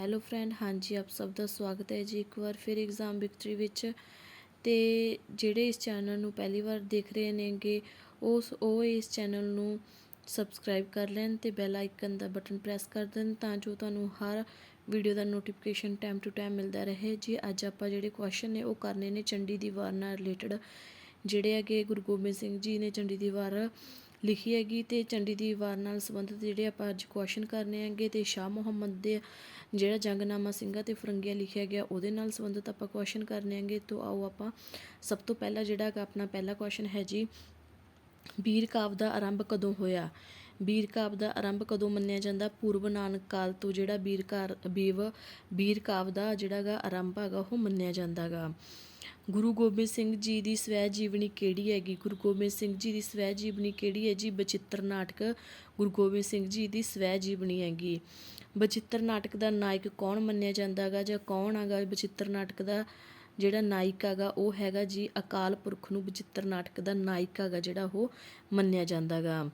Hello friend ਹਾਂਜੀ, ਆਪ ਸਭ ਦਾ ਸਵਾਗਤ ਹੈ ਜੀ ਇੱਕ ਵਾਰ ਫਿਰ ਐਗਜ਼ਾਮ ਵਿਕਟਰੀ ਵਿੱਚ। ਤੇ ਜਿਹੜੇ ਇਸ ਚੈਨਲ ਨੂੰ ਪਹਿਲੀ ਵਾਰ ਦੇਖ ਰਹੇ ਨੇਗੇ, ਉਸ, ਉਹ ਇਸ ਚੈਨਲ ਨੂੰ ਸਬਸਕ੍ਰਾਈਬ ਕਰ ਲੈਣ ਤੇ ਬੈਲ ਆਈਕਨ ਦਾ ਬਟਨ ਪ੍ਰੈਸ ਕਰ ਦੇਣ ਤਾਂ ਜੋ ਤੁਹਾਨੂੰ ਹਰ ਵੀਡੀਓ ਦਾ ਨੋਟੀਫਿਕੇਸ਼ਨ ਟਾਈਮ ਟੂ ਟਾਈਮ ਮਿਲਦਾ ਰਹੇ। ਜੀ, ਅੱਜ ਆਪਾਂ ਜਿਹੜੇ ਕੁਐਸਚਨ ਨੇ ਉਹ ਕਰਨੇ ਨੇ ਚੰਡੀ ਦੀ ਵਾਰ ਨਾਲ ਰਿਲੇਟਡ ਜਿਹੜੇ ਹੈਗੇ ਗੁਰੂ ਗੋਬਿੰਦ ਸਿੰਘ ਜੀ ਨੇ ਚੰਡੀ ਦੀ ਵਾਰ ਲਿਖੀ ਹੈਗੀ ਤੇ ਚੰਡੀ ਦੀ ਵਾਰ ਨਾਲ ਸੰਬੰਧਿਤ ਜਿਹੜੇ ਆਪਾਂ ਅੱਜ ਕੁਐਸਚਨ ਕਰਨੇ ਹੈਗੇ ਤੇ ਸ਼ਾਹ ਮੁਹੰਮਦ ਦੇ ਜਿਹੜਾ ਜੰਗਨਾਮਾ ਸਿੰਘਾਂ ਤੇ ਫਰੰਗੀਆਂ ਲਿਖਿਆ ਗਿਆ, ਉਹਦੇ ਨਾਲ ਸੰਬੰਧਿਤ ਆਪਾਂ ਕੁਐਸਚਨ ਕਰਨੇ ਹੈਗੇ, ਤੋਂ ਆਓ ਆਪਾਂ ਸਭ ਤੋਂ ਪਹਿਲਾਂ ਜਿਹੜਾ ਹੈਗਾ ਆਪਣਾ ਪਹਿਲਾ ਕੁਐਸਚਨ ਹੈ ਜੀ, ਬੀਰ ਕਾਵ ਦਾ ਆਰੰਭ ਕਦੋਂ ਹੋਇਆ? ਬੀਰ ਕਾਵ ਦਾ ਆਰੰਭ ਕਦੋਂ ਮੰਨਿਆ ਜਾਂਦਾ? ਪੂਰਬ ਨਾਨਕ ਕਾਲ ਤੋਂ ਜਿਹੜਾ ਬੀਰ ਕਾਰ ਬੀਵ ਬੀਰ ਕਾਵ ਦਾ ਜਿਹੜਾ ਗਾ ਆਰੰਭ ਹੈਗਾ, ਉਹ ਮੰਨਿਆ ਜਾਂਦਾਗਾ ਗੁਰੂ ਗੋਬਿੰਦ ਸਿੰਘ ਜੀ ਦੀ ਸਵੈ ਜੀਵਨੀ ਕਿਹੜੀ ਹੈਗੀ? ਗੁਰੂ ਗੋਬਿੰਦ ਸਿੰਘ ਜੀ ਦੀ ਸਵੈ ਜੀਵਨੀ ਕਿਹੜੀ ਹੈ ਜੀ? ਬਚਿੱਤਰ ਨਾਟਕ ਗੁਰੂ ਗੋਬਿੰਦ ਸਿੰਘ ਜੀ ਦੀ ਸਵੈ ਜੀਵਨੀ ਹੈਗੀ। ਬਚਿੱਤਰ ਨਾਟਕ ਦਾ ਨਾਇਕ ਕੌਣ ਮੰਨਿਆ ਜਾਂਦਾ ਜਾਂਦਾਗਾ ਜਾਂ ਕੌਣ ਹੈਗਾ? ਬਚਿੱਤਰ ਨਾਟਕ ਦਾ ਜਿਹੜਾ ਨਾਇਕ ਹੈਗਾ, ਉਹ ਹੈਗਾ ਜੀ ਅਕਾਲ ਪੁਰਖ ਨੂੰ ਬਚਿੱਤਰ ਨਾਟਕ ਦਾ ਨਾਇਕ ਹੈਗਾ ਜਿਹੜਾ ਉਹ ਮੰਨਿਆ ਜਾਂਦਾ ਜਾਂਦਾਗਾ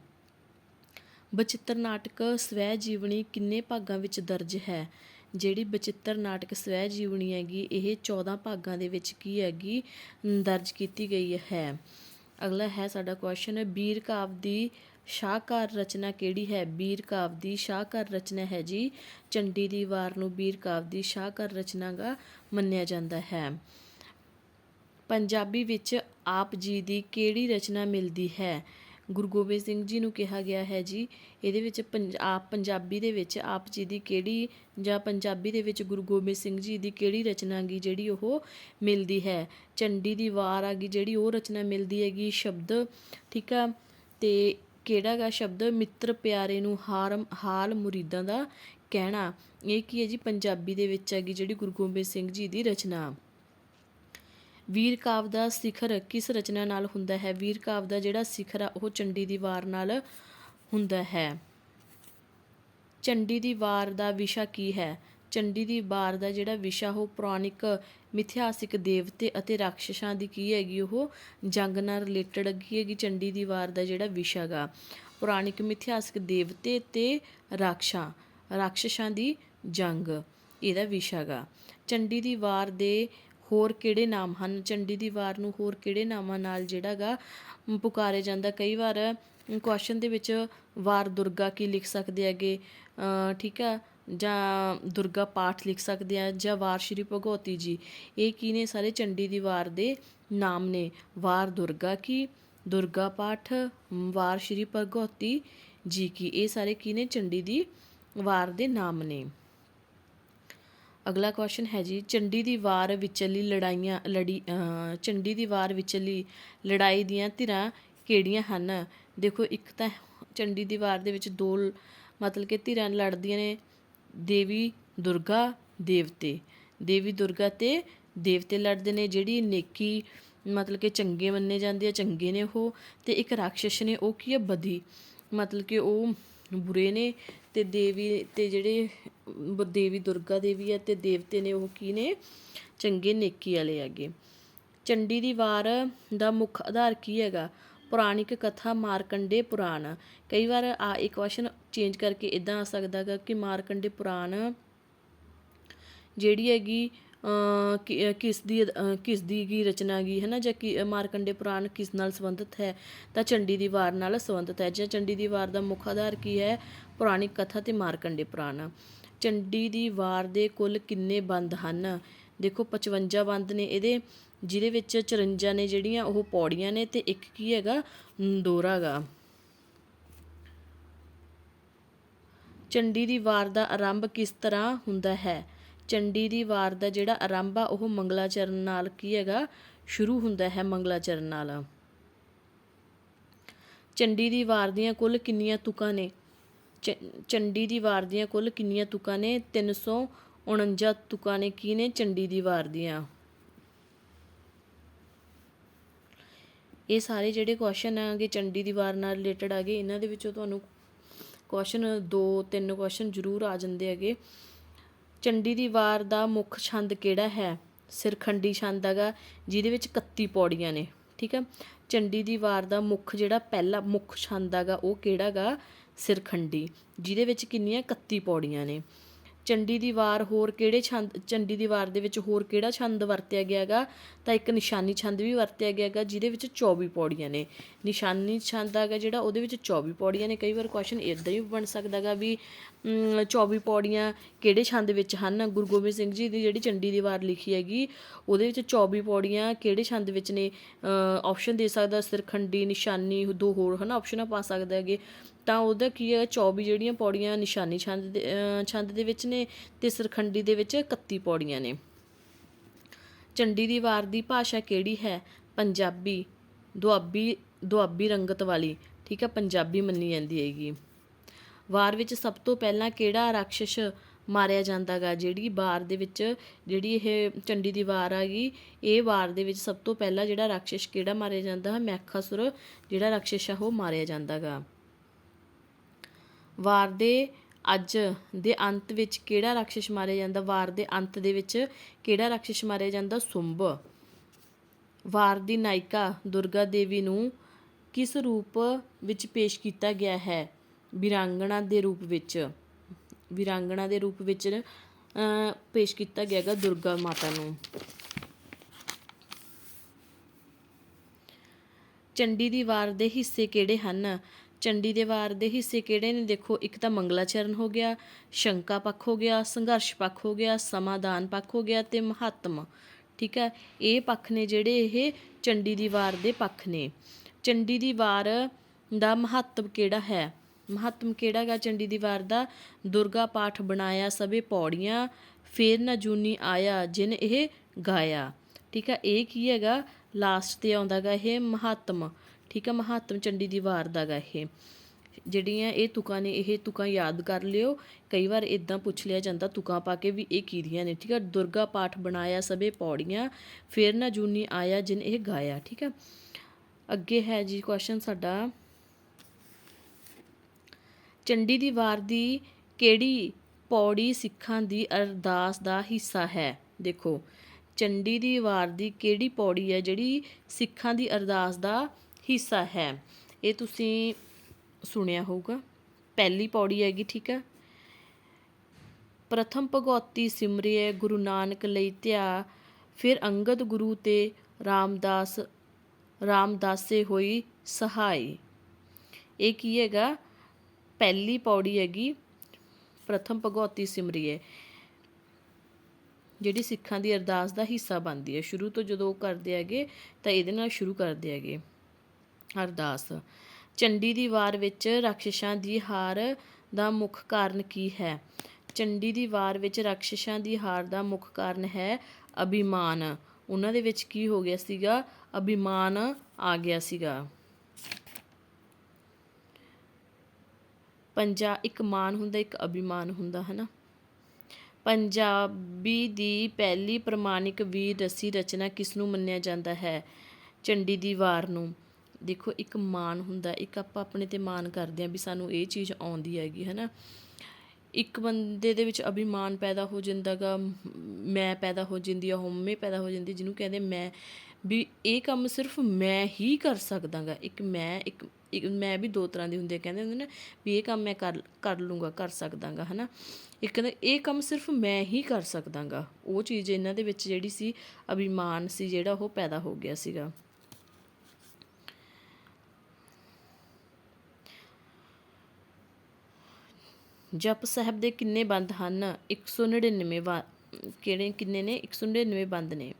ਬਚਿੱਤਰ ਨਾਟਕ ਸਵੈ ਜੀਵਨੀ ਕਿੰਨੇ ਭਾਗਾਂ ਵਿੱਚ ਦਰਜ ਹੈ? ਜਿਹੜੀ ਬਚਿੱਤਰ ਨਾਟਕ ਸਵੈ ਜੀਵਨੀ ਹੈਗੀ, ਇਹ 14 ਭਾਗਾਂ ਦੇ ਵਿੱਚ ਕੀ ਹੈਗੀ ਦਰਜ ਕੀਤੀ ਗਈ ਹੈ। ਅਗਲਾ ਹੈ ਸਾਡਾ ਕੁਐਸਚਨ ਬੀਰ ਕਾਵ ਦੀ ਸ਼ਾਹਕਾਰ ਰਚਨਾ ਕਿਹੜੀ ਹੈ? ਬੀਰ ਕਾਵ ਦੀ ਸ਼ਾਹਕਾਰ ਰਚਨਾ ਹੈ ਜੀ ਚੰਡੀ ਦੀ ਵਾਰ ਨੂੰ ਬੀਰ ਕਾਵ ਦੀ ਸ਼ਾਹਕਾਰ ਰਚਨਾ ਗਾ ਮੰਨਿਆ ਜਾਂਦਾ ਹੈ। ਪੰਜਾਬੀ ਵਿੱਚ ਆਪ ਜੀ ਦੀ ਕਿਹੜੀ ਰਚਨਾ ਮਿਲਦੀ ਹੈ? ਗੁਰੂ ਗੋਬਿੰਦ ਸਿੰਘ ਜੀ ਨੂੰ ਕਿਹਾ ਗਿਆ ਹੈ ਜੀ। ਇਹਦੇ ਵਿੱਚ ਪੰਜ- ਆਪ ਪੰਜਾਬੀ ਦੇ ਵਿੱਚ ਆਪ ਜੀ ਦੀ ਕਿਹੜੀ ਜਾਂ ਪੰਜਾਬੀ ਦੇ ਵਿੱਚ ਗੁਰੂ ਗੋਬਿੰਦ ਸਿੰਘ ਜੀ ਦੀ ਕਿਹੜੀ ਰਚਨਾ ਗੀ ਜਿਹੜੀ ਉਹ ਮਿਲਦੀ ਹੈ? ਚੰਡੀ ਦੀ ਵਾਰ ਆ ਗਈ ਜਿਹੜੀ ਉਹ ਰਚਨਾ ਮਿਲਦੀ ਹੈਗੀ ਸ਼ਬਦ, ਠੀਕ ਆ? ਤੇ ਕਿਹੜਾ ਗਾ ਸ਼ਬਦ? ਮਿੱਤਰ ਪਿਆਰੇ ਨੂੰ ਹਾਰ ਹਾਲ ਮੁਰੀਦਾਂ ਦਾ ਕਹਿਣਾ। ਇਹ ਕੀ ਹੈ ਜੀ? ਪੰਜਾਬੀ ਦੇ ਵਿੱਚ ਹੈਗੀ ਜਿਹੜੀ ਗੁਰੂ ਗੋਬਿੰਦ ਸਿੰਘ ਜੀ ਦੀ ਰਚਨਾ। ਵੀਰ ਕਾਵ ਦਾ ਸਿਖਰ ਕਿਸ ਰਚਨਾ ਨਾਲ ਹੁੰਦਾ ਹੈ? ਵੀਰ ਕਾਵ ਦਾ ਜਿਹੜਾ ਸਿਖਰ ਆ, ਉਹ ਚੰਡੀ ਦੀ ਵਾਰ ਨਾਲ ਹੁੰਦਾ ਹੈ। ਚੰਡੀ ਦੀ ਵਾਰ ਦਾ ਵਿਸ਼ਾ ਕੀ ਹੈ? ਚੰਡੀ ਦੀ ਵਾਰ ਦਾ ਜਿਹੜਾ ਵਿਸ਼ਾ, ਉਹ ਪੁਰਾਣਿਕ ਮਿਥਿਹਾਸਿਕ ਦੇਵਤੇ ਅਤੇ ਰਾਖਸ਼ਾਂ ਦੀ ਕੀ ਹੈਗੀ, ਉਹ ਜੰਗ ਨਾਲ ਰਿਲੇਟਡ ਕੀ ਹੈਗੀ, ਚੰਡੀ ਦੀ ਵਾਰ ਦਾ ਜਿਹੜਾ ਵਿਸ਼ਾ ਗਾ। ਪੁਰਾਣਿਕ ਮਿਥਿਹਾਸਿਕ ਦੇਵਤੇ ਤੇ ਰਾਖਸ਼ਾਂ ਰਾਖਸ਼ਾਂ ਦੀ ਜੰਗ, ਇਹਦਾ ਵਿਸ਼ਾ ਗਾ। ਚੰਡੀ ਦੀ ਵਾਰ ਦੇ ਹੋਰ ਕਿਹੜੇ ਨਾਮ ਹਨ? ਚੰਡੀ ਦੀ ਵਾਰ ਨੂੰ ਹੋਰ ਕਿਹੜੇ ਨਾਮਾਂ ਨਾਲ ਜਿਹੜਾ ਗਾ ਪੁਕਾਰੇ ਜਾਂਦਾ? ਕਈ ਵਾਰ ਕੁਐਸਚਨ ਦੇ ਵਿੱਚ ਵਾਰ ਦੁਰਗਾ ਕੀ ਲਿਖ ਸਕਦੇ ਹੈਗੇ? ਠੀਕ ਆ? ਜਾਂ ਦੁਰਗਾ ਪਾਠ ਲਿਖ ਸਕਦੇ ਆ? ਜਾਂ ਵਾਰ ਸ਼੍ਰੀ ਭਗਵਤੀ ਜੀ? ਇਹ ਕੀ ਨੇ ਸਾਰੇ ਚੰਡੀ ਦੀ ਵਾਰ ਦੇ ਨਾਮ ਨੇ? ਵਾਰ ਦੁਰਗਾ ਕੀ? ਦੁਰਗਾ ਪਾਠ? ਵਾਰ ਸ਼੍ਰੀ ਭਗਵਤੀ ਜੀ ਕੀ? ਇਹ ਸਾਰੇ ਕੀ ਨੇ? ਚੰਡੀ ਦੀ ਵਾਰ ਦੇ ਨਾਮ ਨੇ। ਅਗਲਾ ਕੁਐਸਚਨ ਹੈ ਜੀ, ਚੰਡੀ ਦੀ ਵਾਰ ਵਿਚਲੀ ਲੜਾਈਆਂ, ਲੜੀ ਚੰਡੀ ਦੀ ਵਾਰ ਵਿਚਲੀ ਲੜਾਈ ਦੀਆਂ ਧਿਰਾਂ ਕਿਹੜੀਆਂ ਹਨ? ਦੇਖੋ, ਇੱਕ ਤਾਂ ਚੰਡੀ ਦੀ ਵਾਰ ਦੇ ਵਿੱਚ ਦੋ ਮਤਲਬ ਕਿ ਧਿਰਾਂ ਲੜਦੀਆਂ ਨੇ, ਦੇਵੀ ਦੁਰਗਾ, ਦੇਵਤੇ। ਦੇਵੀ ਦੁਰਗਾ ਤੇ ਦੇਵਤੇ ਲੜਦੇ ਨੇ, ਜਿਹੜੀ ਨੇਕੀ ਮਤਲਬ ਕਿ ਚੰਗੇ ਮੰਨੇ ਜਾਂਦੇ ਆ, ਚੰਗੇ ਨੇ ਉਹ, ਤੇ ਇੱਕ ਰਾਖਸ਼ ਨੇ, ਉਹ ਕੀ ਹੈ ਬਦੀ। ਮਤਲਬ ਕਿ ਉਹ ਬੁਰੇ ਨੇ ਅਤੇ ਦੇਵੀ ਅਤੇ ਜਿਹੜੇ ਦੇਵੀ ਦੁਰਗਾ ਦੇਵੀ ਹੈ ਅਤੇ ਦੇਵਤੇ ਨੇ ਉਹ ਕੀ ਨੇ? ਚੰਗੇ ਨੇਕੀ ਵਾਲੇ ਹੈਗੇ। ਚੰਡੀ ਦੀ ਵਾਰ ਦਾ ਮੁੱਖ ਆਧਾਰ ਕੀ ਹੈਗਾ? ਪੁਰਾਣਿਕ ਕਥਾ ਮਾਰਕੰਡੇ ਪੁਰਾਣ। ਕਈ ਵਾਰ ਆ ਇੱਕ ਕੁਐਸਚਨ ਚੇਂਜ ਕਰਕੇ ਇਦਾਂ ਆ ਸਕਦਾ ਗਾ ਕਿ ਮਾਰਕੰਡੇ ਪੁਰਾਣ ਜਿਹੜੀ ਹੈਗੀ ਕਿਸ ਦੀ ਕਿਸ ਦੀ ਕੀ ਰਚਨਾ ਗੀ ਹੈ ਨਾ ਜਾਂ ਕਿ ਮਾਰਕੰਡੇ ਪੁਰਾਣ ਕਿਸ ਨਾਲ ਸੰਬੰਧਿਤ ਹੈ? ਤਾਂ ਚੰਡੀ ਦੀ ਵਾਰ ਨਾਲ ਸੰਬੰਧਿਤ ਹੈ। ਜਾਂ ਚੰਡੀ ਦੀ ਵਾਰ ਦਾ ਮੁੱਖ ਆਧਾਰ ਕੀ ਹੈ? ਪੁਰਾਣਿਕ ਕਥਾ ਤੇ ਮਾਰਕੰਡੇ ਪੁਰਾਣ। ਚੰਡੀ ਦੀ ਵਾਰ ਦੇ ਕੁੱਲ ਕਿੰਨੇ ਬੰਦ ਹਨ? ਦੇਖੋ 55 ਬੰਦ ਨੇ ਇਹਦੇ, ਜਿਹਦੇ ਵਿੱਚ 54 ਨੇ ਜਿਹੜੀਆਂ, ਉਹ ਪੌੜੀਆਂ ਨੇ ਤੇ ਇੱਕ ਕੀ ਹੈਗਾ? ਦੋਹਰਾ ਗਾ। ਚੰਡੀ ਦੀ ਵਾਰ ਦਾ ਆਰੰਭ ਕਿਸ ਤਰ੍ਹਾਂ ਹੁੰਦਾ ਹੈ? ਚੰਡੀ ਦੀ ਵਾਰ ਦਾ ਜਿਹੜਾ ਆਰੰਭ ਆ, ਉਹ ਮੰਗਲਾਚਰਨ ਨਾਲ ਕੀ ਹੈਗਾ? ਸ਼ੁਰੂ ਹੁੰਦਾ ਹੈ ਮੰਗਲਾਚਰਨ ਨਾਲ। ਚੰਡੀ ਦੀ ਵਾਰ ਦੀਆਂ ਕੁੱਲ ਕਿੰਨੀਆਂ ਤੁਕਾਂ ਨੇ? ਚ- ਚੰਡੀ ਦੀ ਵਾਰ ਦੀਆਂ ਕੁੱਲ ਕਿੰਨੀਆਂ ਤੁਕਾਂ ਨੇ? 349 ਤੁਕਾਂ ਨੇ ਕੀ ਨੇ ਚੰਡੀ ਦੀ ਵਾਰ ਦੀਆਂ? ਇਹ ਸਾਰੇ ਜਿਹੜੇ ਕੁਐਸਚਨ ਆਗੇ ਚੰਡੀ ਦੀ ਵਾਰ ਨਾਲ ਰਿਲੇਟਡ ਆਗੇ, ਇਹਨਾਂ ਦੇ ਵਿੱਚੋਂ ਤੁਹਾਨੂੰ ਕੁਐਸਚਨ ਦੋ, ਤਿੰਨ ਕੁਐਸਚਨ ਜ਼ਰੂਰ ਆ ਜਾਂਦੇ ਹੈਗੇ। ਚੰਡੀ ਦੀ ਵਾਰ ਦਾ ਮੁੱਖ ਛੰਦ ਕਿਹੜਾ ਹੈ? ਸਿਰਖੰਡੀ ਛੰਦ ਹੈਗਾ, ਜਿਹਦੇ ਵਿੱਚ 31 ਪੌੜੀਆਂ ਨੇ, ਠੀਕ ਹੈ? ਚੰਡੀ ਦੀ ਵਾਰ ਦਾ ਮੁੱਖ ਜਿਹੜਾ ਪਹਿਲਾ ਮੁੱਖ ਛੰਦ ਹੈਗਾ, ਉਹ ਕਿਹੜਾ ਗਾ ਸਿਰਖੰਡੀ, ਜਿਹਦੇ ਵਿੱਚ ਕਿੰਨੀਆਂ? 31 ਪੌੜੀਆਂ ਨੇ। ਚੰਡੀ ਦੀ ਵਾਰ ਹੋਰ ਕਿਹੜੇ ਛੰਦ ਚੰਡੀ ਦੀ ਵਾਰ ਦੇ ਵਿੱਚ ਹੋਰ ਕਿਹੜਾ ਛੰਦ ਵਰਤਿਆ ਗਿਆ ਹੈਗਾ? ਤਾਂ ਇੱਕ ਨਿਸ਼ਾਨੀ ਛੰਦ ਵੀ ਵਰਤਿਆ ਗਿਆ ਹੈਗਾ ਜਿਹਦੇ ਵਿੱਚ 24 ਪੌੜੀਆਂ ਨੇ। ਨਿਸ਼ਾਨੀ ਛੰਦ ਹੈਗਾ ਜਿਹੜਾ ਉਹਦੇ ਵਿੱਚ 24 ਪੌੜੀਆਂ ਨੇ। ਕਈ ਵਾਰ ਕੁਐਸਚਨ ਇਦਾਂ ਹੀ ਬਣ ਸਕਦਾ ਹੈਗਾ ਵੀ ਅਮ, 24 ਪੌੜੀਆਂ ਕਿਹੜੇ ਛੰਦ ਵਿੱਚ ਹਨ? ਗੁਰੂ ਗੋਬਿੰਦ ਸਿੰਘ ਜੀ ਦੀ ਜਿਹੜੀ ਚੰਡੀ ਦੀ ਵਾਰ ਲਿਖੀ ਹੈਗੀ ਉਹਦੇ ਵਿੱਚ 24 ਪੌੜੀਆਂ ਕਿਹੜੇ ਛੰਦ ਵਿੱਚ ਨੇ? ਆਪਸ਼ਨ ਦੇ ਸਕਦਾ ਸਿਰਖੰਡੀ ਨਿਸ਼ਾਨੀ ਦੋ ਹੋਰ ਹਨਾ ਆਪਸ਼ਨਾਂ ਪਾ ਸਕਦਾ ਹੈਗੇ। ਤਾਂ ਉਹਦਾ ਕੀ ਹੈ 24 ਜਿਹੜੀਆਂ ਪੌੜੀਆਂ ਨਿਸ਼ਾਨੀ ਛੰਦ ਦੇ ਛੰਦ ਦੇ ਵਿੱਚ ਨੇ ਤੇ ਸਰਖੰਡੀ ਦੇ ਵਿੱਚ 31 ਪੌੜੀਆਂ ਨੇ। ਚੰਡੀ ਦੀ ਵਾਰ ਦੀ ਭਾਸ਼ਾ ਕਿਹੜੀ ਹੈ? ਪੰਜਾਬੀ, ਦੁਆਬੀ ਦੁਆਬੀ ਰੰਗਤ ਵਾਲੀ, ਠੀਕ ਹੈ, ਪੰਜਾਬੀ ਮੰਨੀ ਜਾਂਦੀ ਹੈਗੀ। ਵਾਰ ਵਿੱਚ ਸਭ ਤੋਂ ਪਹਿਲਾਂ ਕਿਹੜਾ ਰਾਖਸ਼ ਮਾਰਿਆ ਜਾਂਦਾਗਾ? ਜਿਹੜੀ ਵਾਰ ਦੇ ਵਿੱਚ ਜਿਹੜੀ ਇਹ ਚੰਡੀ ਦੀ ਵਾਰ ਆਗੀ ਇਹ ਵਾਰ ਦੇ ਵਿੱਚ ਸਭ ਤੋਂ ਪਹਿਲਾਂ ਜਿਹੜਾ ਰਾਖਸ਼ ਕਿਹੜਾ ਮਾਰਿਆ ਜਾਂਦਾ? ਹੈ ਮੈਖਾਸੁਰ ਜਿਹੜਾ ਰਾਖਸ਼ ਆ, ਉਹ ਮਾਰਿਆ ਜਾਂਦਾਗਾ। ਵਾਰ ਦੇ ਅੱਜ ਦੇ ਅੰਤ ਵਿੱਚ ਕਿਹੜਾ ਰਾਖਸ਼ ਮਾਰਿਆ ਜਾਂਦਾ? ਵਾਰ ਦੇ ਅੰਤ ਦੇ ਵਿੱਚ ਕਿਹੜਾ ਰਾਖਸ਼ ਮਾਰਿਆ ਜਾਂਦਾ? ਸੁੰਭ। ਵਾਰ ਦੀ ਨਾਇਕਾ ਦੁਰਗਾ ਦੇਵੀ ਨੂੰ ਕਿਸ ਰੂਪ ਵਿੱਚ ਪੇਸ਼ ਕੀਤਾ ਗਿਆ ਹੈ? ਵੀਰਾਂਗਣਾ ਦੇ ਰੂਪ ਵਿੱਚ। ਵੀਰਾਂਗਣਾ ਦੇ ਰੂਪ ਵਿੱਚ ਅ, ਪੇਸ਼ ਕੀਤਾ ਗਿਆ ਹੈਗਾ ਦੁਰਗਾ ਮਾਤਾ ਨੂੰ। ਚੰਡੀ ਦੀ ਵਾਰ ਦੇ ਹਿੱਸੇ ਕਿਹੜੇ ਹਨ? ਚੰਡੀ ਦੇ ਵਾਰ ਦੇ ਹਿੱਸੇ ਕਿਹੜੇ ਨੇ? ਦੇਖੋ, ਇੱਕ ਤਾਂ ਮੰਗਲਾਚਰਨ ਹੋ ਗਿਆ, ਸ਼ੰਕਾ ਪੱਖ ਹੋ ਗਿਆ, ਸੰਘਰਸ਼ ਪੱਖ ਹੋ ਗਿਆ, ਸਮਾਧਾਨ ਪੱਖ ਹੋ ਗਿਆ ਤੇ ਮਹਾਤਮ। ਠੀਕ ਹੈ? ਇਹ ਪੱਖ ਨੇ ਜਿਹੜੇ ਇਹ ਚੰਡੀ ਦੀ ਵਾਰ ਦੇ ਪੱਖ ਨੇ। ਚੰਡੀ ਦੀ ਵਾਰ ਦਾ ਮਹੱਤਵ ਕਿਹੜਾ ਹੈ? ਮਹੱਤਵ ਕਿਹੜਾ ਗਾ ਚੰਡੀ ਦੀ ਵਾਰ ਦਾ ਦੁਰਗਾ ਪਾਠ ਬਣਾਇਆ, ਸਭੇ ਪੌੜੀਆਂ, ਫੇਰ ਨਾ ਜੂਨੀ ਆਇਆ, ਜਿਨ ਇਹ ਗਾਇਆ। ਠੀਕ ਹੈ? ਇਹ ਕੀ ਹੈਗਾ? ਲਾਸਟ ਤੇ ਆਉਂਦਾ ਗਾ ਇਹ ਮਹਾਤਮ। ਠੀਕ ਹੈ ਮਹਾਤਮ ਚੰਡੀ ਦੀ ਵਾਰ ਦਾ ਗਾ ਇਹ। ਜਿਹੜੀਆਂ ਇਹ ਤੁਕਾਂ ਨੇ, ਇਹ ਤੁਕਾਂ ਯਾਦ ਕਰ ਲਿਓ। ਕਈ ਵਾਰ ਇਦਾਂ ਪੁੱਛ ਲਿਆ ਜਾਂਦਾ, ਤੁਕਾਂ ਪਾ ਕੇ ਵੀ ਇਹ ਕੀਦੀਆਂ ਨੇ, ਠੀਕ ਹੈ ਦੁਰਗਾ ਪਾਠ ਬਣਾਇਆ, ਸਭੇ ਪੌੜੀਆਂ, ਫੇਰ ਨਾ ਜੂਨੀ ਆਇਆ ਜਿਨ ਇਹ ਗਾਇਆ, ਠੀਕ ਹੈ ਅੱਗੇ ਹੈ ਜੀ ਕੁਐਸਚਨ ਸਾਡਾ। ਚੰਡੀ ਦੀ ਵਾਰ ਦੀ ਕਿਹੜੀ ਪੌੜੀ ਸਿੱਖਾਂ ਦੀ ਅਰਦਾਸ ਦਾ ਹਿੱਸਾ ਹੈ? ਦੇਖੋ, ਚੰਡੀ ਦੀ ਵਾਰ ਦੀ ਕਿਹੜੀ ਪੌੜੀ ਹੈ ਜਿਹੜੀ ਸਿੱਖਾਂ ਦੀ ਅਰਦਾਸ ਦਾ ਹਿੱਸਾ ਹੈ। ਇਹ ਤੁਸੀਂ ਸੁਣਿਆ ਹੋਊਗਾ। ਪਹਿਲੀ ਪੌੜੀ ਹੈਗੀ, ਠੀਕ ਹੈ। ਪ੍ਰਥਮ ਭਗਉਤੀ ਸਿਮਰਿਐ, ਗੁਰੂ ਨਾਨਕ ਲਈ ਧਿਆ। ਫਿਰ ਅੰਗਦ ਗੁਰੂ ਤੇ ਰਾਮਦਾਸ, ਰਾਮਦਾਸੇ ਹੋਈ ਸਹਾਈ। ਇਹ ਕੀ ਹੈਗਾ? ਪਹਿਲੀ ਪੌੜੀ ਹੈਗੀ, ਪ੍ਰਥਮ ਭਗਉਤੀ ਸਿਮਰਿਐ। ਜਿਹੜੀ ਸਿੱਖਾਂ ਦੀ ਅਰਦਾਸ ਦਾ ਹਿੱਸਾ ਬਣਦੀ ਹੈ। ਸ਼ੁਰੂ ਤੋਂ ਜਦੋਂ ਉਹ ਕਰਦੇ ਹੈਗੇ, ਤਾਂ ਇਹਦੇ ਨਾਲ ਸ਼ੁਰੂ ਕਰਦੇ ਹੈਗੇ। ਅਰਦਾਸ ਚੰਡੀ ਦੀ ਵਾਰ ਵਿੱਚ ਰਾਖਸ਼ਾਂ ਦੀ ਹਾਰ ਦਾ ਮੁੱਖ ਕਾਰਨ ਕੀ ਹੈ? ਚੰਡੀ ਦੀ ਵਾਰ ਵਿੱਚ ਰਾਖਸ਼ਾਂ ਦੀ ਹਾਰ ਦਾ ਮੁੱਖ ਕਾਰਨ ਹੈ ਅਭਿਮਾਨ। ਉਹਨਾਂ ਦੇ ਵਿੱਚ ਕੀ ਹੋ ਗਿਆ ਸੀਗਾ? ਅਭਿਮਾਨ ਆ ਗਿਆ ਸੀਗਾ। ਪੰਜਾ, ਇੱਕ ਮਾਨ ਹੁੰਦਾ, ਇੱਕ ਅਭਿਮਾਨ ਹੁੰਦਾ ਹੈ ਨਾ ਪੰਜਾਬੀ ਦੀ ਪਹਿਲੀ ਪ੍ਰਮਾਣਿਕ ਵੀਰ ਰਸੀ ਰਚਨਾ ਕਿਸ ਨੂੰ ਮੰਨਿਆ ਜਾਂਦਾ ਹੈ? ਚੰਡੀ ਦੀ ਵਾਰ ਨੂੰ। ਦੇਖੋ, ਇੱਕ ਮਾਣ ਹੁੰਦਾ, ਇੱਕ ਆਪਾਂ ਆਪਣੇ ਤੇ ਮਾਣ ਕਰਦੇ ਆ ਵੀ ਸਾਨੂੰ ਇਹ ਚੀਜ਼ ਆਉਂਦੀ ਹੈਗੀ, ਹਨਾ। ਇੱਕ ਬੰਦੇ ਦੇ ਵਿੱਚ ਅਭਿਮਾਨ ਪੈਦਾ ਹੋ ਜਾਂਦਾਗਾ ਮੈਂ ਪੈਦਾ ਹੋ ਜਾਂਦੀ ਆ ਹਉਮੈ ਪੈਦਾ ਹੋ ਜਾਂਦੀ, ਜਿਹਨੂੰ ਕਹਿੰਦੇ ਮੈਂ, ਵੀ ਇਹ ਕੰਮ ਸਿਰਫ ਮੈਂ ਹੀ ਕਰ ਸਕਦਾਗਾ ਇੱਕ ਮੈਂ ਇੱਕ ਮੈਂ ਵੀ ਦੋ ਤਰ੍ਹਾਂ ਦੀ ਹੁੰਦੀ ਆ, ਕਹਿੰਦੇ ਹੁੰਦੇ ਨਾ ਵੀ ਇਹ ਕੰਮ ਮੈਂ ਕਰ ਕਰ ਲੂੰਗਾ, ਕਰ ਸਕਦਾਗਾ ਹਨਾ। ਇੱਕ ਕਹਿੰਦਾ ਇਹ ਕੰਮ ਸਿਰਫ ਮੈਂ ਹੀ ਕਰ ਸਕਦਾਗਾ ਉਹ ਚੀਜ਼ ਇਹਨਾਂ ਦੇ ਵਿੱਚ ਜਿਹੜੀ ਸੀ, ਅਭਿਮਾਨ ਸੀ, ਜਿਹੜਾ ਉਹ ਪੈਦਾ ਹੋ ਗਿਆ ਸੀਗਾ। ਜਪ ਸਾਹਿਬ ਦੇ ਕਿੰਨੇ ਬੰਦ ਹਨ? 199 ਵਾ ਕਿਹੜੇ ਕਿੰਨੇ ਨੇ? 199 ਬੰਦ ਨੇ।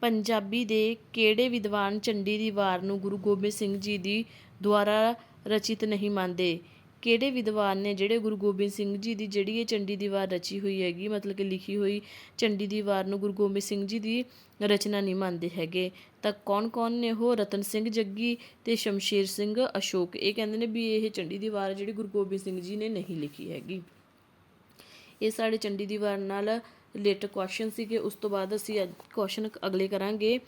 ਪੰਜਾਬੀ ਦੇ ਕਿਹੜੇ ਵਿਦਵਾਨ ਚੰਡੀ ਦੀ ਵਾਰ ਨੂੰ ਗੁਰੂ ਗੋਬਿੰਦ ਸਿੰਘ ਜੀ ਦੀ ਦੁਆਰਾ ਰਚਿਤ ਨਹੀਂ ਮੰਨਦੇ? ਕਿਹੜੇ ਵਿਦਵਾਨ ਨੇ? ਜਿਹੜੇ ਗੁਰੂ ਗੋਬਿੰਦ ਸਿੰਘ ਜੀ ਦੀ ਜਿਹੜੀ ਇਹ ਚੰਡੀ ਦੀ ਵਾਰ ਰਚੀ ਹੋਈ ਹੈਗੀ, ਮਤਲਬ ਕਿ ਲਿਖੀ ਹੋਈ ਚੰਡੀ ਦੀ ਵਾਰ ਨੂੰ ਗੁਰੂ ਗੋਬਿੰਦ ਸਿੰਘ ਜੀ ਦੀ ਰਚਨਾ ਨਹੀਂ ਮੰਨਦੇ ਹੈਗੇ। ਤਾਂ ਕੌਣ ਕੌਣ ਨੇ ਉਹ? ਰਤਨ ਸਿੰਘ ਜੱਗੀ ਤੇ ਸ਼ਮਸ਼ੀਰ ਸਿੰਘ ਅਸ਼ੋਕ। ਇਹ ਕਹਿੰਦੇ ਨੇ ਵੀ ਇਹ ਚੰਡੀ ਦੀ ਵਾਰ ਜਿਹੜੀ ਗੁਰੂ ਗੋਬਿੰਦ ਸਿੰਘ ਜੀ ਨੇ ਨਹੀਂ ਲਿਖੀ ਹੈਗੀ। ਇਹ ਸਾਡੇ ਚੰਡੀ ਦੀ ਵਾਰ ਨਾਲ ਰਿਲੇਟਡ ਕੁਐਸਚਨ ਸੀਗੇ। ਉਸ ਤੋਂ ਬਾਅਦ ਅਸੀਂ ਅੱਜ ਕੁਐਸਚਨ ਅਗਲੇ ਕਰਾਂਗੇ।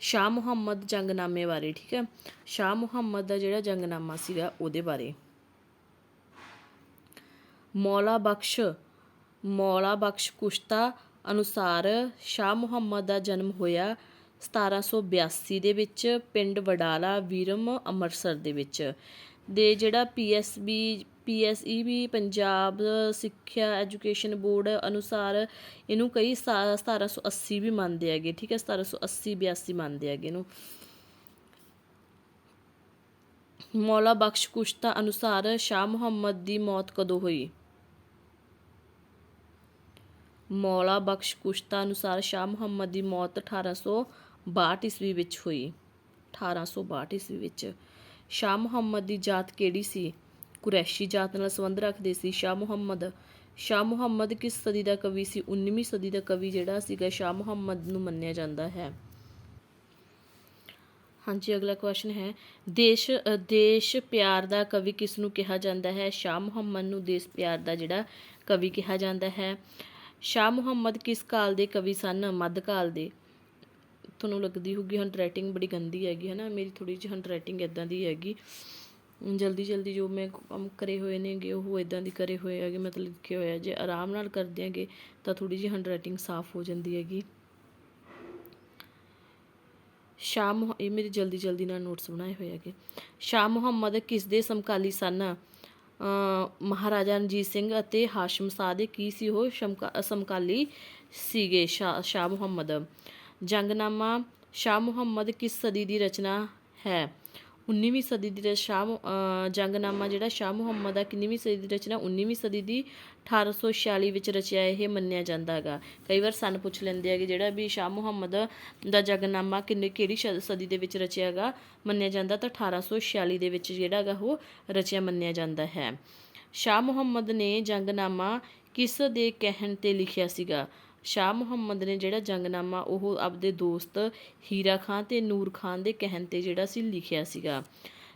ਸ਼ਾਹ ਮੁਹੰਮਦ ਜੰਗਨਾਮੇ ਬਾਰੇ, ਠੀਕ ਹੈ? ਸ਼ਾਹ ਮੁਹੰਮਦ ਦਾ ਜਿਹੜਾ ਜੰਗਨਾਮਾ ਸੀਗਾ ਉਹਦੇ ਬਾਰੇ। ਮੌਲਾ ਬਖਸ਼ ਮੌਲਾ ਬਖਸ਼ ਕੁਸ਼ਤਾ ਅਨੁਸਾਰ ਸ਼ਾਹ ਮੁਹੰਮਦ ਦਾ ਜਨਮ ਹੋਇਆ 1782 ਦੇ ਵਿੱਚ ਪਿੰਡ ਵਡਾਲਾ, ਵੀਰਮ, ਅੰਮ੍ਰਿਤਸਰ ਦੇ ਵਿੱਚ। ਦੇ ਜਿਹੜਾ ਪੀਐਸਬੀ ਪੀਐਸਈ ਵੀ ਪੰਜਾਬ ਸਿੱਖਿਆ ਐਜੂਕੇਸ਼ਨ ਬੋਰਡ ਅਨੁਸਾਰ ਇਹਨੂੰ ਕਈ ਸਾ- 1780 ਵੀ ਮੰਨਦੇ ਹੈਗੇ, ਠੀਕ ਹੈ 1780 82 ਮੰਨਦੇ ਹੈਗੇ ਇਹਨੂੰ। ਮੌਲਾ ਬਖਸ਼ ਕੁਸ਼ਤਾ ਅਨੁਸਾਰ ਸ਼ਾਹ ਮੁਹੰਮਦ ਦੀ ਮੌਤ ਕਦੋਂ ਹੋਈ? ਮੌਲਾ ਬਖਸ਼ ਕੁਸ਼ਤਾ ਅਨੁਸਾਰ ਸ਼ਾਹ ਮੁਹੰਮਦ ਦੀ ਮੌਤ 1862 ਈਸਵੀ ਵਿੱਚ ਹੋਈ। 1862 ਈਸਵੀ ਵਿੱਚ ਸ਼ਾਹ ਮੁਹੰਮਦ ਦੀ ਜਾਤ ਕਿਹੜੀ ਸੀ? ਕੁਰੈਸ਼ੀ ਜਾਤ ਨਾਲ ਸੰਬੰਧ ਰੱਖਦੇ ਸੀ ਸ਼ਾਹ ਮੁਹੰਮਦ। ਸ਼ਾਹ ਮੁਹੰਮਦ ਕਿਸ ਸਦੀ ਦਾ ਕਵੀ ਸੀ? 19ਵੀਂ ਸਦੀ ਦਾ ਕਵੀ ਜਿਹੜਾ ਸੀਗਾ ਸ਼ਾਹ ਮੁਹੰਮਦ ਨੂੰ ਮੰਨਿਆ ਜਾਂਦਾ ਹੈ। ਹਾਂਜੀ, ਅਗਲਾ ਕੁਐਸਚਨ ਹੈ। ਦੇਸ਼ ਦੇਸ਼ ਪਿਆਰ ਦਾ ਕਵੀ ਕਿਸ ਨੂੰ ਕਿਹਾ ਜਾਂਦਾ ਹੈ? ਸ਼ਾਹ ਮੁਹੰਮਦ ਨੂੰ ਦੇਸ਼ ਪਿਆਰ ਦਾ ਜਿਹੜਾ ਕਵੀ ਕਿਹਾ ਜਾਂਦਾ ਹੈ। ਸ਼ਾਹ ਮੁਹੰਮਦ ਕਿਸ ਕਾਲ ਦੇ ਕਵੀ ਸਨ? ਮੱਧ ਕਾਲ ਦੇ। ਤੁਹਾਨੂੰ ਲੱਗਦੀ ਹੋਊਗੀ ਹੈਂਡਰਾਈਟਿੰਗ ਬੜੀ ਗੰਦੀ ਹੈਗੀ ਹੈ ਨਾ ਮੇਰੀ ਥੋੜੀ ਜਿਹੀ ਹੈਂਡਰਾਈਟਿੰਗ ਇਦਾਂ ਦੀ ਹੈਗੀ। ਜਲਦੀ ਜਲਦੀ ਜੋ ਮੈਂ ਕੰਮ ਕਰੇ ਹੋਏ ਨੇਗੇ, ਉਹ ਇਦਾਂ ਦੀ ਕਰੇ ਹੋਏ ਹੈਗੇ, ਮਤਲਬ ਲਿਖੇ ਹੋਏ ਜੇ ਆਰਾਮ ਨਾਲ ਕਰਦੇ ਹੈਗੇ, ਤਾਂ ਥੋੜੀ ਜਿਹੀ ਹੈਂਡਰਾਈਟਿੰਗ ਸਾਫ਼ ਹੋ ਜਾਂਦੀ ਹੈਗੀ। ਸ਼ਾਹ ਮੁਹ ਇਹ ਮੇਰੇ ਜਲਦੀ ਜਲਦੀ ਨਾਲ ਨੋਟਸ ਬਣਾਏ ਹੋਏ ਹੈਗੇ। ਸ਼ਾਹ ਮੁਹੰਮਦ ਕਿਸ ਦੇ ਸਮਕਾਲੀ ਸਨ? ਮਹਾਰਾਜਾ ਰਣਜੀਤ ਸਿੰਘ ਅਤੇ ਹਾਸ਼ਮ ਸ਼ਾਹ ਦੇ ਕੀ ਸੀ ਉਹ? ਸਮਕਾਲੀ ਸੀਗੇ ਸ਼ਾਹ ਸ਼ਾਹ ਮੁਹੰਮਦ। ਜੰਗਨਾਮਾ ਸ਼ਾਹ ਮੁਹੰਮਦ ਕਿਸ ਸਦੀ ਦੀ ਰਚਨਾ ਹੈ? 19ਵੀਂ ਸਦੀ ਦੀ ਰ- ਸ਼ਾਹ ਜੰਗਨਾਮਾ ਜਿਹੜਾ ਸ਼ਾਹ ਮੁਹੰਮਦ ਦਾ ਕਿੰਨੀਵੀਂ ਸਦੀ ਦੀ ਰਚਨਾ 19ਵੀਂ ਸਦੀ ਦੀ 1846 ਵਿੱਚ ਰਚਿਆ ਇਹ ਮੰਨਿਆ ਜਾਂਦਾ ਹੈਗਾ। ਕਈ ਵਾਰ ਸਾਨੂੰ ਪੁੱਛ ਲੈਂਦੇ ਆ ਕਿ ਜਿਹੜਾ ਵੀ ਸ਼ਾਹ ਮੁਹੰਮਦ ਦਾ ਜੰਗਨਾਮਾ ਕਿੰਨੇ, ਕਿਹੜੀ ਸ਼- ਸਦੀ ਦੇ ਵਿੱਚ ਰਚਿਆ ਹੈਗਾ, ਮੰਨਿਆ ਜਾਂਦਾ ਤਾਂ 1846 ਦੇ ਵਿੱਚ ਜਿਹੜਾ ਹੈਗਾ ਉਹ ਰਚਿਆ ਮੰਨਿਆ ਜਾਂਦਾ ਹੈ। ਸ਼ਾਹ ਮੁਹੰਮਦ ਨੇ ਜੰਗਨਾਮਾ ਕਿਸ ਦੇ ਕਹਿਣ ਤੇ ਲਿਖਿਆ ਸੀਗਾ? ਸ਼ਾਹ ਮੁਹੰਮਦ ਨੇ ਜਿਹੜਾ ਜੰਗਨਾਮਾ ਉਹ ਆਪਦੇ ਦੋਸਤ ਹੀਰਾ ਖਾਨ ਤੇ ਨੂਰ ਖਾਨ ਦੇ ਕਹਿਣ ਤੇ ਜਿਹੜਾ ਸੀ ਲਿਖਿਆ ਸੀਗਾ।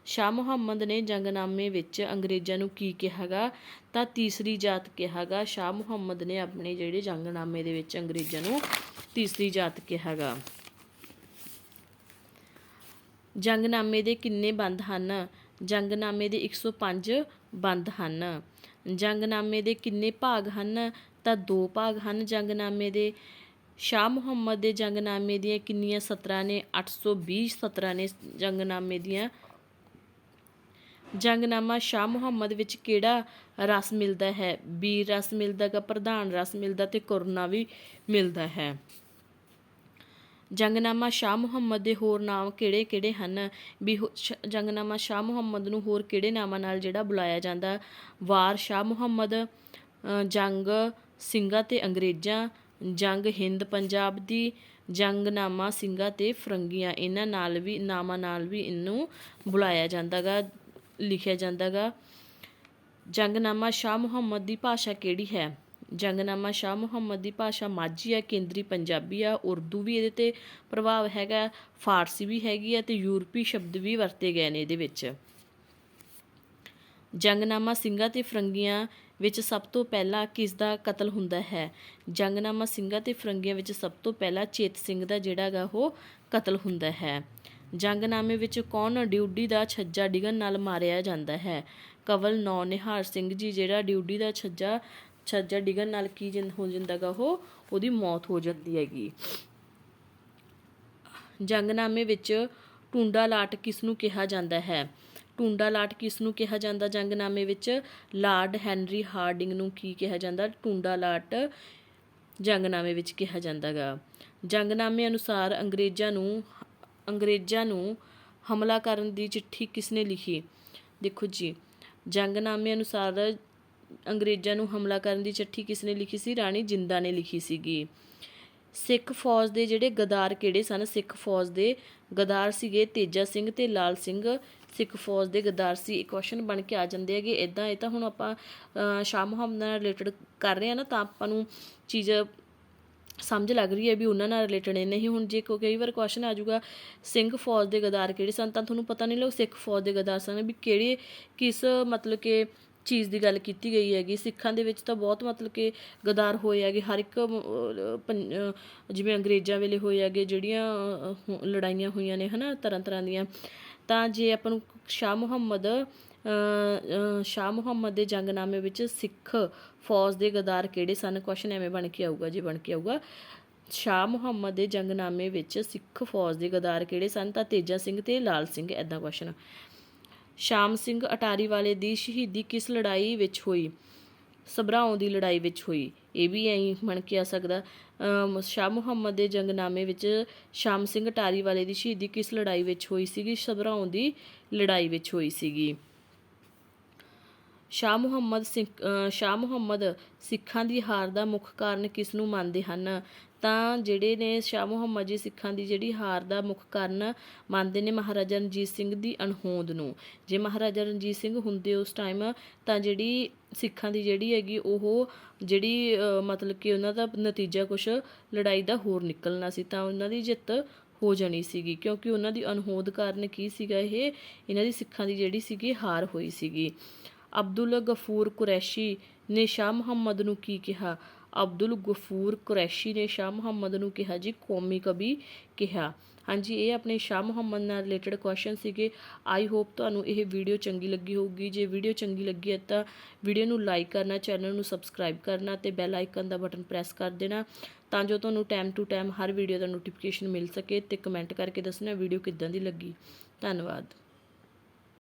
ਸ਼ਾਹ ਮੁਹੰਮਦ ਨੇ ਜੰਗਨਾਮੇ ਵਿੱਚ ਅੰਗਰੇਜ਼ਾਂ ਨੂੰ ਕੀ ਕਿਹਾਗਾ? ਤਾਂ ਤੀਸਰੀ ਜਾਤ ਕਿਹਾਗਾ। ਸ਼ਾਹ ਮੁਹੰਮਦ ਨੇ ਆਪਣੇ ਜਿਹੜੇ ਜੰਗਨਾਮੇ ਦੇ ਵਿੱਚ ਅੰਗਰੇਜ਼ਾਂ ਨੂੰ ਤੀਸਰੀ ਜਾਤ ਕਿਹਾਗਾ। ਜੰਗਨਾਮੇ ਦੇ ਕਿੰਨੇ ਬੰਦ ਹਨ? ਜੰਗਨਾਮੇ ਦੇ 105 ਬੰਦ ਹਨ। ਜੰਗਨਾਮੇ ਦੇ ਕਿੰਨੇ ਭਾਗ ਹਨ? ਤਾਂ ਦੋ ਭਾਗ ਹਨ ਜੰਗਨਾਮੇ ਦੇ। ਸ਼ਾਹ ਮੁਹੰਮਦ ਦੇ ਜੰਗਨਾਮੇ ਦੀਆਂ ਕਿੰਨੀਆਂ ਸਤਰਾਂ ਨੇ? 820 ਸਤਰਾਂ ਨੇ ਜੰਗਨਾਮੇ ਦੀਆਂ। ਜੰਗਨਾਮਾ ਸ਼ਾਹ ਮੁਹੰਮਦ ਵਿੱਚ ਕਿਹੜਾ ਰਸ ਮਿਲਦਾ ਹੈ? ਬੀਰ ਰਸ ਮਿਲਦਾ ਗਾ, ਪ੍ਰਧਾਨ ਰਸ ਮਿਲਦਾ ਤੇ ਕਰਨਾ ਵੀ ਮਿਲਦਾ ਹੈ। ਜੰਗਨਾਮਾ ਸ਼ਾਹ ਮੁਹੰਮਦ ਦੇ ਹੋਰ ਨਾਮ ਕਿਹੜੇ-ਕਿਹੜੇ ਹਨ? ਵੀ ਹੋ- ਸ਼- ਜੰਗਨਾਮਾ ਸ਼ਾਹ ਮੁਹੰਮਦ ਨੂੰ ਹੋਰ ਕਿਹੜੇ ਨਾਮਾਂ ਨਾਲ ਜਿਹੜਾ ਬੁਲਾਇਆ ਜਾਂਦਾ? ਵਾਰ ਸ਼ਾਹ ਮੁਹੰਮਦ ਜੰਗ ਸਿੰਘਾਂ ਤੇ ਅੰਗਰੇਜ਼ਾਂ, ਜੰਗ ਹਿੰਦ ਪੰਜਾਬ ਦੀ ਜੰਗਨਾਮਾ ਸਿੰਘਾਂ ਤੇ ਫਰੰਗੀਆਂ। ਇਹਨਾਂ ਨਾਲ ਵੀ ਨਾਮਾਂ ਨਾਲ ਵੀ ਇਹਨੂੰ ਬੁਲਾਇਆ ਜਾਂਦਾ ਗਾ ਲਿਖਿਆ ਜਾਂਦਾ ਗਾ ਜੰਗਨਾਮਾ ਸ਼ਾਹ ਮੁਹੰਮਦ ਦੀ ਭਾਸ਼ਾ ਕਿਹੜੀ ਹੈ? ਜੰਗਨਾਮਾ ਸ਼ਾਹ ਮੁਹੰਮਦ ਦੀ ਭਾਸ਼ਾ ਮਾਝੀ ਆ ਕੇਂਦਰੀ ਪੰਜਾਬੀ ਆ। ਉਰਦੂ ਵੀ ਇਹਦੇ ਤੇ ਪ੍ਰਭਾਵ ਹੈਗਾ, ਫਾਰਸੀ ਵੀ ਹੈਗੀ ਆ ਤੇ ਯੂਰਪੀ ਸ਼ਬਦ ਵੀ ਵਰਤੇ ਗਏ ਨੇ ਇਹਦੇ ਵਿੱਚ। ਜੰਗਨਾਮਾ ਸਿੰਘਾਂ ਤੇ ਫਰੰਗੀਆਂ ਵਿੱਚ ਸਭ ਤੋਂ ਪਹਿਲਾਂ ਕਿਸ ਦਾ ਕਤਲ ਹੁੰਦਾ ਹੈ? ਜੰਗਨਾਮਾ ਸਿੰਘਾਂ ਤੇ ਫਰੰਗੀਆਂ ਵਿੱਚ ਸਭ ਤੋਂ ਪਹਿਲਾਂ ਚੇਤ ਸਿੰਘ ਦਾ ਜਿਹੜਾ ਗਾ ਉਹ ਕਤਲ ਹੁੰਦਾ ਹੈ। ਜੰਗਨਾਮੇ ਵਿੱਚ ਕੌਣ ਡਿਊਡੀ ਦਾ ਛੱਜਾ ਡਿਗਣ ਨਾਲ ਮਾਰਿਆ ਜਾਂਦਾ ਹੈ? ਕਵਲ ਨੌ, ਨਿਹਾਰ ਸਿੰਘ ਜੀ, ਜਿਹੜਾ ਡਿਊਡੀ ਦਾ ਛੱਜਾ ਛੱਜਾ ਡਿਗਣ ਨਾਲ ਕੀ ਜਿੰਦ, ਹੋ ਜਾਂਦਾ ਗਾ ਉਹ? ਉਹਦੀ ਮੌਤ ਹੋ ਜਾਂਦੀ ਹੈਗੀ। ਜੰਗਨਾਮੇ ਵਿੱਚ ਟੁੰਡਾ ਲਾਟ ਕਿਸ ਨੂੰ ਕਿਹਾ ਜਾਂਦਾ ਹੈ? ਟੁੰਡਾ ਲਾਟ ਕਿਸ ਨੂੰ ਕਿਹਾ ਜਾਂਦਾ? ਜੰਗਨਾਮੇ ਵਿੱਚ ਲਾਰਡ ਹੈਨਰੀ ਹਾਰਡਿੰਗ ਨੂੰ ਕੀ ਕਿਹਾ ਜਾਂਦਾ? ਟੁੰਡਾ ਲਾਟ ਜੰਗਨਾਮੇ ਵਿੱਚ ਕਿਹਾ ਜਾਂਦਾਗਾ। ਜੰਗਨਾਮੇ ਅਨੁਸਾਰ ਅੰਗਰੇਜ਼ਾਂ ਨੂੰ ਅੰਗਰੇਜ਼ਾਂ ਨੂੰ ਹਮਲਾ ਕਰਨ ਦੀ ਚਿੱਠੀ ਕਿਸਨੇ ਲਿਖੀ? ਦੇਖੋ ਜੀ, ਜੰਗਨਾਮੇ ਅਨੁਸਾਰ ਅੰਗਰੇਜ਼ਾਂ ਨੂੰ ਹਮਲਾ ਕਰਨ ਦੀ ਚਿੱਠੀ ਕਿਸਨੇ ਲਿਖੀ ਸੀ? ਰਾਣੀ ਜਿੰਦਾ ਨੇ ਲਿਖੀ ਸੀਗੀ। ਸਿੱਖ ਫੌਜ ਦੇ ਜਿਹੜੇ ਗਦਾਰ ਕਿਹੜੇ ਸਨ? ਸਿੱਖ ਫੌਜ ਦੇ ਗਦਾਰ ਸੀਗੇ ਤੇਜਾ ਸਿੰਘ ਤੇ ਲਾਲ ਸਿੰਘ। ਸਿੱਖ ਫੌਜ ਦੇ ਗਦਾਰ ਸੀ, ਇਹ ਕੁਐਸਚਨ ਬਣ ਕੇ ਆ ਜਾਂਦੇ ਹੈਗੇ। ਇਦਾਂ ਇਹ ਤਾਂ ਹੁਣ ਆਪਾਂ ਸ਼ਾਹ ਮੁਹੰਮਦ ਨਾਲ ਰਿਲੇਟਡ ਕਰ ਰਹੇ ਆ ਨਾ, ਤਾਂ ਆਪਾਂ ਨੂੰ ਚੀਜ਼ ਸਮਝ ਲੱਗ ਰਹੀ ਹੈ ਵੀ ਉਹਨਾਂ ਨਾਲ ਰਿਲੇਟਡ ਹੈ ਨਹੀਂ, ਹੁਣ ਜੇ ਕੋਈ ਕਈ ਵਾਰ ਕੁਐਸਚਨ ਆ ਜਾਊਗਾ ਸਿੰਘ ਫੌਜ ਦੇ ਗਦਾਰ ਕਿਹੜੇ ਸਨ? ਤਾਂ ਤੁਹਾਨੂੰ ਪਤਾ ਨਹੀਂ ਲੱਗ ਸਿੱਖ ਫੌਜ ਦੇ ਗਦਾਰ ਸਨ ਵੀ ਕਿਹੜੇ, ਕਿਸ ਮਤਲਬ ਕਿ ਚੀਜ਼ ਦੀ ਗੱਲ ਕੀਤੀ ਗਈ ਹੈਗੀ। ਸਿੱਖਾਂ ਦੇ ਵਿੱਚ ਤਾਂ ਬਹੁਤ ਮਤਲਬ ਕਿ ਗਦਾਰ ਹੋਏ ਹੈਗੇ। ਹਰ ਇੱਕ ਪੰ- ਜਿਵੇਂ ਅੰਗਰੇਜ਼ਾਂ ਵੇਲੇ ਹੋਏ ਹੈਗੇ, ਜਿਹੜੀਆਂ ਲੜਾਈਆਂ ਹੋਈਆਂ ਨੇ, ਹਨਾ ਤਰ੍ਹਾਂ ਤਰ੍ਹਾਂ ਦੀਆਂ। ਤਾਂ ਜੇ ਆਪਾਂ ਨੂੰ ਸ਼ਾਹ ਮੁਹੰਮਦ ਸ਼ਾਹ ਮੁਹੰਮਦ ਦੇ ਜੰਗਨਾਮੇ ਵਿੱਚ ਸਿੱਖ ਫੌਜ ਦੇ ਗਦਾਰ ਕਿਹੜੇ ਸਨ? ਕੁਐਸਚਨ ਐਵੇਂ ਬਣ ਕੇ ਆਊਗਾ ਜੇ, ਬਣ ਕੇ ਆਊਗਾ। ਸ਼ਾਹ ਮੁਹੰਮਦ ਦੇ ਜੰਗਨਾਮੇ ਵਿੱਚ ਸਿੱਖ ਫੌਜ ਦੇ ਗਦਾਰ ਕਿਹੜੇ ਸਨ? ਤਾਂ ਤੇਜਾ ਸਿੰਘ ਤੇ ਲਾਲ ਸਿੰਘ ਐਦਾਂ ਕੁਐਸਚਨ ਸ਼ਾਮ ਸਿੰਘ ਅਟਾਰੀ ਵਾਲੇ ਦੀ ਸ਼ਹੀਦੀ ਕਿਸ ਲੜਾਈ ਵਿੱਚ ਹੋਈ? ਸਭਰਾਉਂ ਦੀ ਲੜਾਈ ਵਿੱਚ ਹੋਈ। ਇਹ ਵੀ ਐਂ ਬਣ ਕੇ ਆ ਸਕਦਾ। ਸ਼ਾਹ ਮੁਹੰਮਦ ਦੇ ਜੰਗਨਾਮੇ ਵਿੱਚ ਸ਼ਾਮ ਸਿੰਘ ਟਾਰੀ ਵਾਲੇ ਦੀ ਸ਼ਹੀਦੀ ਕਿਸ ਲੜਾਈ ਵਿੱਚ ਹੋਈ ਸੀਗੀ? ਸਭਰਾਉਂ ਦੀ ਲੜਾਈ ਵਿੱਚ ਹੋਈ ਸੀਗੀ। ਸ਼ਾਹ ਮੁਹੰਮਦ ਸਿੱਖ ਸ਼ਾਹ ਮੁਹੰਮਦ ਸਿੱਖਾਂ ਦੀ ਹਾਰ ਦਾ ਮੁੱਖ ਕਾਰਨ ਕਿਸ ਨੂੰ ਮੰਨਦੇ ਹਨ? ਤਾਂ ਜਿਹੜੇ ਨੇ ਸ਼ਾਹ ਮੁਹੰਮਦ ਜੀ ਸਿੱਖਾਂ ਦੀ ਜਿਹੜੀ ਹਾਰ ਦਾ ਮੁੱਖ ਕਾਰਨ ਮੰਨਦੇ ਨੇ ਮਹਾਰਾਜਾ ਰਣਜੀਤ ਸਿੰਘ ਦੀ ਅਣਹੋਂਦ ਨੂੰ। ਜੇ ਮਹਾਰਾਜਾ ਰਣਜੀਤ ਸਿੰਘ ਹੁੰਦੇ ਉਸ ਟਾਈਮ ਤਾਂ ਜਿਹੜੀ ਸਿੱਖਾਂ ਦੀ ਜਿਹੜੀ ਹੈਗੀ ਉਹ ਜਿਹੜੀ ਮਤਲਬ ਕਿ ਉਹਨਾਂ ਦਾ ਨਤੀਜਾ ਕੁਝ ਲੜਾਈ ਦਾ ਹੋਰ ਨਿਕਲਣਾ ਸੀ ਤਾਂ ਉਹਨਾਂ ਦੀ ਜਿੱਤ ਹੋ ਜਾਣੀ ਸੀਗੀ। ਕਿਉਂਕਿ ਉਹਨਾਂ ਦੀ ਅਣਹੋਂਦ ਕਾਰਨ ਕੀ ਸੀਗਾ ਇਹ? ਇਹਨਾਂ ਦੀ ਸਿੱਖਾਂ ਦੀ ਜਿਹੜੀ ਸੀਗੀ ਹਾਰ ਹੋਈ ਸੀਗੀ। ਅਬਦੁਲ ਗਫੂਰ ਕੁਰੈਸ਼ੀ ਨੇ ਸ਼ਾਹ ਮੁਹੰਮਦ ਨੂੰ ਕੀ ਕਿਹਾ? ਅਬਦੁਲ ਗਫੂਰ ਕੁਰੈਸ਼ੀ ਨੇ ਸ਼ਾਹ ਮੁਹੰਮਦ ਨੂੰ ਕਿਹਾ ਜੀ, ਕੌਮੀ ਕਵੀ ਕਿਹਾ। ਹਾਂਜੀ, ਇਹ ਆਪਣੇ ਸ਼ਾਹ ਮੁਹੰਮਦ ਨਾਲ ਰਿਲੇਟਡ ਕੁਐਸਚਨ ਸੀਗੇ। ਆਈ ਹੋਪ ਤੁਹਾਨੂੰ ਇਹ ਵੀਡੀਓ ਚੰਗੀ ਲੱਗੀ ਹੋਊਗੀ। ਜੇ ਵੀਡੀਓ ਚੰਗੀ ਲੱਗੀ ਹੈ ਤਾਂ ਵੀਡੀਓ ਨੂੰ ਲਾਈਕ ਕਰਨਾ ਚੈਨਲ ਨੂੰ ਸਬਸਕ੍ਰਾਈਬ ਕਰਨਾ ਤੇ ਬੈਲ ਆਈਕਨ ਦਾ ਬਟਨ ਪ੍ਰੈਸ ਕਰ ਦੇਣਾ ਤਾਂ ਜੋ ਤੁਹਾਨੂੰ ਟਾਈਮ ਟੂ ਟਾਈਮ ਹਰ ਵੀਡੀਓ ਦਾ ਨੋਟੀਫਿਕੇਸ਼ਨ ਮਿਲ ਸਕੇ ਤੇ ਕਮੈਂਟ ਕਰਕੇ ਦੱਸਣਾ ਵੀਡੀਓ ਕਿੱਦਾਂ ਦੀ ਲੱਗੀ। ਧੰਨਵਾਦ।